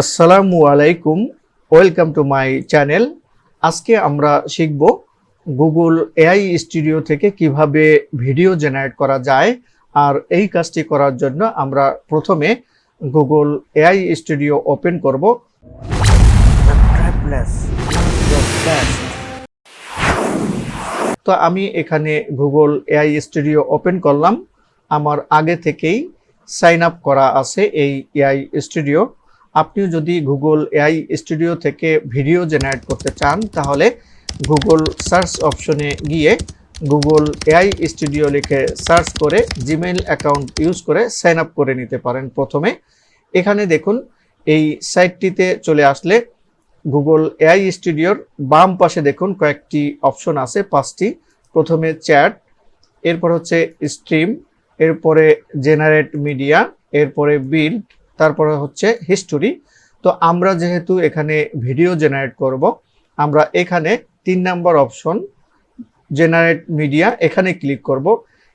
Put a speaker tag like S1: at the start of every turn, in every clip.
S1: আসসালামু আলাইকুম welcome to my channel. আজকে আমরা শিখব গুগল এআই স্টুডিও থেকে কীভাবে ভিডিও জেনারেট করা যায় আর এই কাজটি করার জন্য আমরা প্রথমে গুগল এআই স্টুডিও ওপেন করব. তো আমি এখানে গুগল এআই স্টুডিও ওপেন করলাম। আমার আগে থেকেই সাইন আপ করা আছে এই এআই স্টুডিও। আপনিও যদি গুগল এআই স্টুডিও থেকে ভিডিও জেনারেট করতে চান, তাহলে গুগল সার্চ অপশনে গিয়ে গুগল এআই স্টুডিও লিখে সার্চ করে জিমেইল অ্যাকাউন্ট ইউজ করে সাইন আপ করে নিতে পারেন প্রথমে। এখানে দেখুন, এই সাইটটিতে চলে আসলে গুগল এআই স্টুডিওর বাম পাশে দেখুন কয়েকটি অপশন আছে, পাঁচটি। প্রথমে চ্যাট এরপর হচ্ছে স্ট্রিম এরপরে জেনারেট মিডিয়া এরপরে বিল্ড তারপরে হচ্ছে হিস্টোরি তো আমরা যেহেতু এখানে ভিডিও জেনারেট করব, আমরা এখানে তিন নাম্বার অপশন জেনারেট মিডিয়া এখানে ক্লিক করব।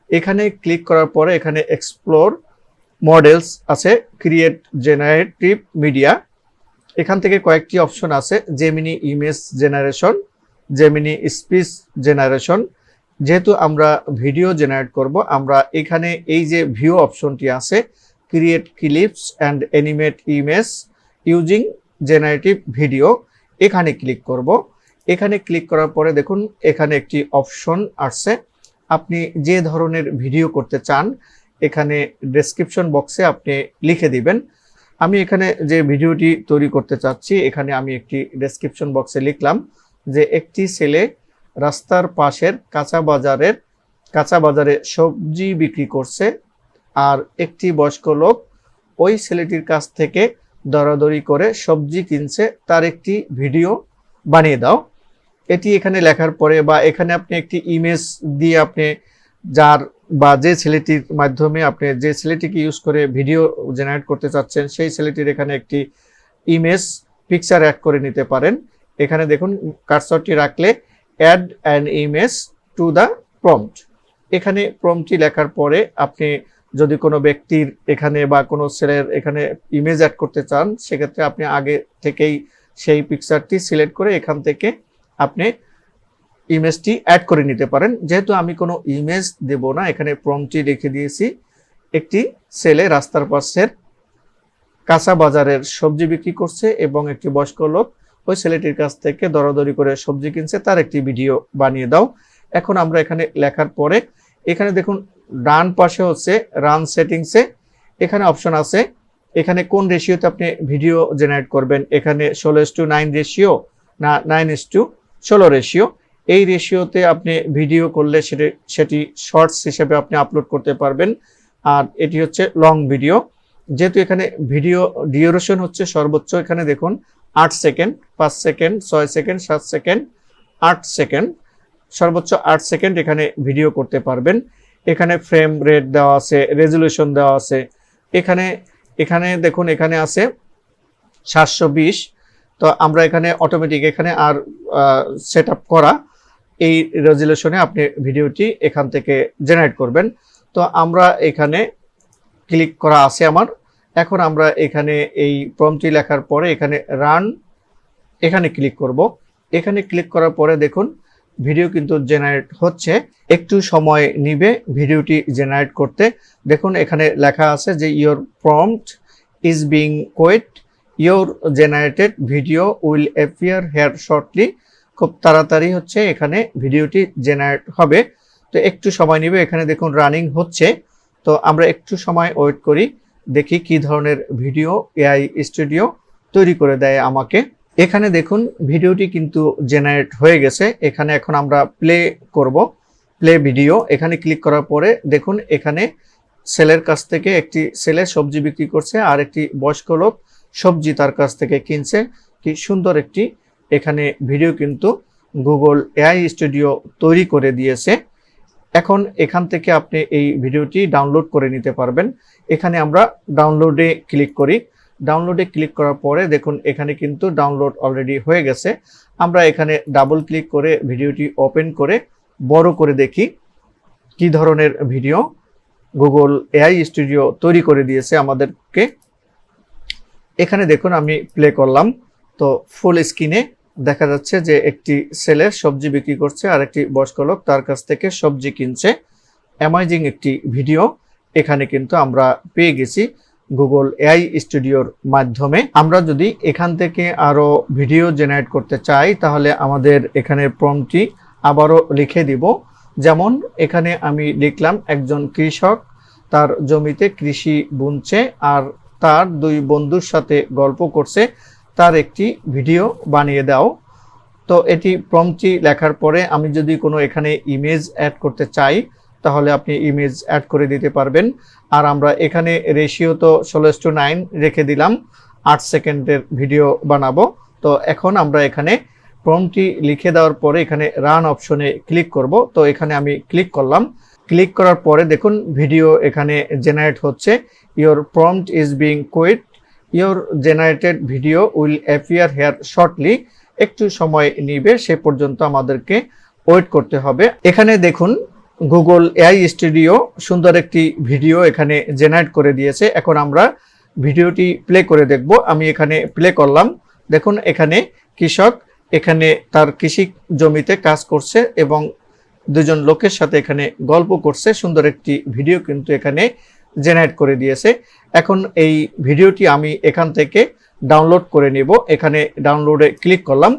S1: এখানে ক্লিক করার পরে এখানে এক্সপ্লোর মডেলস আছে ক্রিয়েট জেনারেটিভ মিডিয়া এখান থেকে কয়েকটি অপশন আছে Gemini image generation Gemini speech generation যেহেতু আমরা ভিডিও জেনারেট করব, আমরা এখানে এই যে ভিউ অপশনটি আছে create clips and animate image using generative video এখানে ক্লিক করব। এখানে ক্লিক করার পরে দেখুন, এখানে একটি অপশন আসছে। আপনি যে ধরনের ভিডিও করতে চান, এখানে ডেসক্রিপশন বক্সে আপনি লিখে দিবেন। আমি এখানে যে ভিডিওটি তৈরি করতে চাচ্ছি, এখানে আমি একটি ডেসক্রিপশন বক্সে লিখলাম যে একটি ছেলে রাস্তার পাশের কাঁচা বাজারের, কাঁচা বাজারে সবজি বিক্রি করছে। আর একটি বয়স্ক লোক ওই ছেলেটির কাছ থেকে দরাদরি করে সবজি কিনছে, তার একটি ভিডিও বানিয়ে দাও। এটি এখানে লেখার পরে বা এখানে আপনি একটি ইমেজ দিয়ে আপনি যার বা যে ছেলেটির মাধ্যমে আপনি যে ছেলেটিকে ইউজ করে ভিডিও জেনারেট করতে চাচ্ছেন, সেই ছেলেটির এখানে একটি ইমেজ পিকচার অ্যাড করে নিতে পারেন। এখানে দেখুন কার্সরটি রাখলে add an image to the prompt এখানে প্রম্পটটি লেখার পরে আপনি যদি কোনো ব্যক্তির এখানে বা কোনো ছেলের এখানে ইমেজ অ্যাড করতে চান, সেক্ষেত্রে আপনি আগে থেকেই সেই পিকচারটি সিলেক্ট করে এখান থেকে আপনি ইমেজটি অ্যাড করে নিতে পারেন। যেহেতু আমি কোনো ইমেজ দেব না, এখানে প্রমটি রেখে দিয়েছি। একটি ছেলে রাস্তার পাশের কাঁচা বাজারের সবজি বিক্রি করছে এবং একটি বয়স্ক লোক ওই ছেলেটির কাছ থেকে দরাদরি করে সবজি কিনছে, তার একটি ভিডিও বানিয়ে দাও। এখন আমরা এখানে লেখার পরে এখানে দেখুন, ডান পাশে হচ্ছে রান সেটিংসে এখানে অপশন আছে। এখানে কোন রেশিওতে আপনি ভিডিও জেনারেট করবেন? এখানে ষোলো টু নাইন রেশিও না নাইন এস টু ষোলো রেশিও এই রেশিওতে আপনি ভিডিও করলে সেটি সেটি শর্টস হিসেবে আপনি আপলোড করতে পারবেন। আর এটি হচ্ছে লং ভিডিও যেহেতু এখানে ভিডিও ডিউরেশন হচ্ছে সর্বোচ্চ, এখানে দেখুন, আট সেকেন্ড পাঁচ সেকেন্ড ছয় সেকেন্ড সাত সেকেন্ড আট সেকেন্ড সর্বোচ্চ আট সেকেন্ড এখানে ভিডিও করতে পারবেন। এখানে ফ্রেম রেট দেওয়া আছে রেজলিউশন দেওয়া আছে। এখানে এখানে দেখুন, এখানে আছে সাতশো বিশ। তো আমরা এখানে অটোমেটিক এখানে আর সেট করা এই রেজলিউশনে আপনি ভিডিওটি এখান থেকে জেনারেট করবেন। তো আমরা এখানে ক্লিক করা আছে আমার। এখন আমরা এখানে এই প্রমটি লেখার পরে এখানে রান এখানে ক্লিক করব। এখানে ক্লিক করার পরে দেখুন ভিডিও কিন্তু জেনারেট হচ্ছে। একটু সময় নিবে ভিডিওটি জেনারেট করতে। দেখুন, এখানে লেখা আছে যে your prompt is being quiet your generated video will appear here shortly খুব তাড়াতাড়ি হচ্ছে এখানে ভিডিওটি জেনারেট হবে। তো একটু সময় নেবে, এখানে দেখুন রানিং হচ্ছে। তো আমরা একটু সময় ওয়েট করি, দেখি কি ধরনের ভিডিও এআই স্টুডিও তৈরি করে দেয় আমাকে। এখানে দেখুন, ভিডিওটি কিন্তু জেনারেট হয়ে গেছে। এখানে এখন আমরা প্লে করব প্লে ভিডিও এখানে ক্লিক করার পরে দেখুন, এখানে সেলের কাছ থেকে একটি সেলে সবজি বিক্রি করছে আর একটি বয়স্ক লোক সবজি তার কাছ থেকে কিনছে। কি সুন্দর একটি, এখানে ভিডিও কিন্তু গুগল এআই স্টুডিও তৈরি করে দিয়েছে। এখন এখান থেকে আপনি এই ভিডিওটি ডাউনলোড করে নিতে পারবেন। এখানে আমরা ডাউনলোডে ক্লিক করি। ডাউনলোডে ক্লিক করার পরে দেখুন, এখানে কিন্তু ডাউনলোড অলরেডি হয়ে গেছে। আমরা এখানে ডাবল ক্লিক করে ভিডিওটি ওপেন করে বড় করে দেখি কি ধরনের ভিডিও গুগল এআই স্টুডিও তৈরি করে দিয়েছে আমাদেরকে। এখানে দেখুন, আমি প্লে করলাম। তো ফুল স্ক্রিনে দেখা যাচ্ছে যে একটি ছেলে সবজি বিক্রি করছে আর একটি বয়স্ক লোক তার কাছ থেকে সবজি কিনছে। অ্যামাইজিং একটি ভিডিও এখানে কিন্তু আমরা পেয়ে গেছি। গুগল এআই স্টুডিওর মাধ্যমে। আমরা যদি এখান থেকে আরও ভিডিও জেনারেট করতে চাই, তাহলে আমাদের এখানে প্রমটি আবারও লিখে দিব। যেমন, এখানে আমি লিখলাম, একজন কৃষক, তার জমিতে কৃষি বুনছে আর তার দুই বন্ধুর সাথে গল্প করছে। তার একটি ভিডিও বানিয়ে দাও। তো এটি প্রমটি লেখার পরে আমি যদি কোনো এখানে ইমেজ অ্যাড করতে চাই তাহলে আপনি ইমেজ অ্যাড করে দিতে পারবেন। আর আমরা এখানে রেশিও তো ষোলো টু নাইন রেখে দিলাম। আট সেকেন্ডের ভিডিও বানাবো। তো এখন আমরা এখানে প্রমটি লিখে দেওয়ার পরে এখানে রান অপশনে ক্লিক করব। তো এখানে আমি ক্লিক করলাম। ক্লিক করার পরে দেখুন ভিডিও এখানে জেনারেট হচ্ছে। Your prompt is being quiet your generated video will appear here shortly একটু সময় নিবে, সে পর্যন্ত আমাদেরকে ওয়েট করতে হবে। এখানে দেখুন গুগল এআই স্টুডিও সুন্দর একটি ভিডিও এখানে জেনারেট করে দিয়েছে। এখন আমরা ভিডিওটি প্লে করে দেখব। আমি এখানে প্লে করলাম। দেখুন, এখানে কৃষক, এখানে তার কৃষি জমিতে কাজ করছে এবং দুজন লোকের সাথে এখানে গল্প করছে। সুন্দর একটি ভিডিও কিন্তু এখানে জেনারেট করে দিয়েছে। এখন এই ভিডিওটি আমি এখান থেকে ডাউনলোড করে নেব। এখানে ডাউনলোডে ক্লিক করলাম।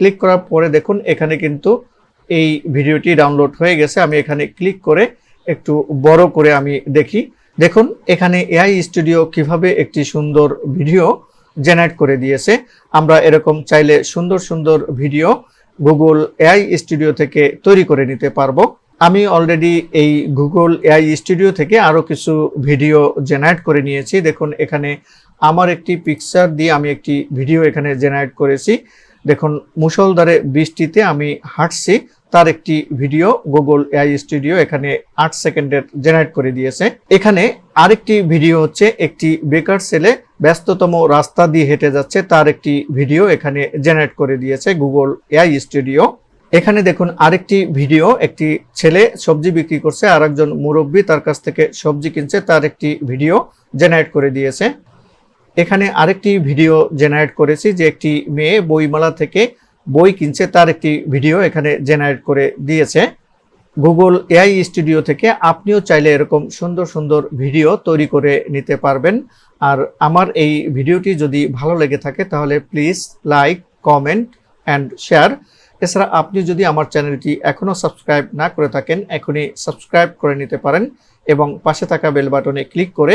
S1: ক্লিক করার পরে দেখুন, এখানে কিন্তু এই ভিডিওটি ডাউনলোড হয়ে গেছে, আমি এখানে ক্লিক করে একটু বড় করে আমি দেখি। দেখুন, এখানে এআই স্টুডিও কীভাবে একটি সুন্দর ভিডিও জেনারেট করে দিয়েছে। আমরা এরকম চাইলে সুন্দর সুন্দর ভিডিও গুগল এআই স্টুডিও থেকে তৈরি করে নিতে পারব। আমি অলরেডি এই গুগল এআই স্টুডিও থেকে আরও কিছু ভিডিও জেনারেট করে নিয়েছি। দেখুন, এখানে আমার একটি পিকচার দিয়ে আমি একটি ভিডিও এখানে জেনারেট করেছি। দেখুন, মুষলধারে বৃষ্টিতে আমি হাঁটছি। তার একটি ভিডিও গুগল এআই স্টুডিও এখানে আট সেকেন্ডের জেনারেট করে দিয়েছে। এখানে আরেকটি ভিডিও হচ্ছে, একটি বেকার ছেলে ব্যস্ততম রাস্তা দিয়ে হেঁটে যাচ্ছে। তার একটি ভিডিও এখানে জেনারেট করে দিয়েছে গুগল এআই স্টুডিও এখানে দেখুন, আরেকটি ভিডিও, একটি ছেলে সবজি বিক্রি করছে আর একজন মুরব্বী তার কাছ থেকে সবজি কিনছে, তার একটি ভিডিও জেনারেট করে দিয়েছে। এখানে আরেকটি ভিডিও জেনারেট করেছি যে একটি মেয়ে বইমেলা থেকে বই কিনছে, তার একটি ভিডিও এখানে জেনারেট করে দিয়েছে। গুগল এআই স্টুডিও থেকে আপনিও চাইলে এরকম সুন্দর সুন্দর ভিডিও তৈরি করে নিতে পারবেন। আর আমার এই ভিডিওটি যদি ভালো লেগে থাকে তাহলে please like, comment and share. এছাড়া আপনি যদি আমার চ্যানেলটি এখনও সাবস্ক্রাইব না করে থাকেন, এখনই সাবস্ক্রাইব করে নিতে পারেন এবং পাশে থাকা বেল বাটনে ক্লিক করে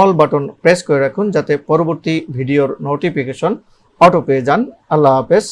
S1: অল বাটন প্রেস করে রাখুন যাতে পরবর্তী ভিডিওর নোটিফিকেশন অটো পেয়ে যান। আল্লাহ হাফেজ।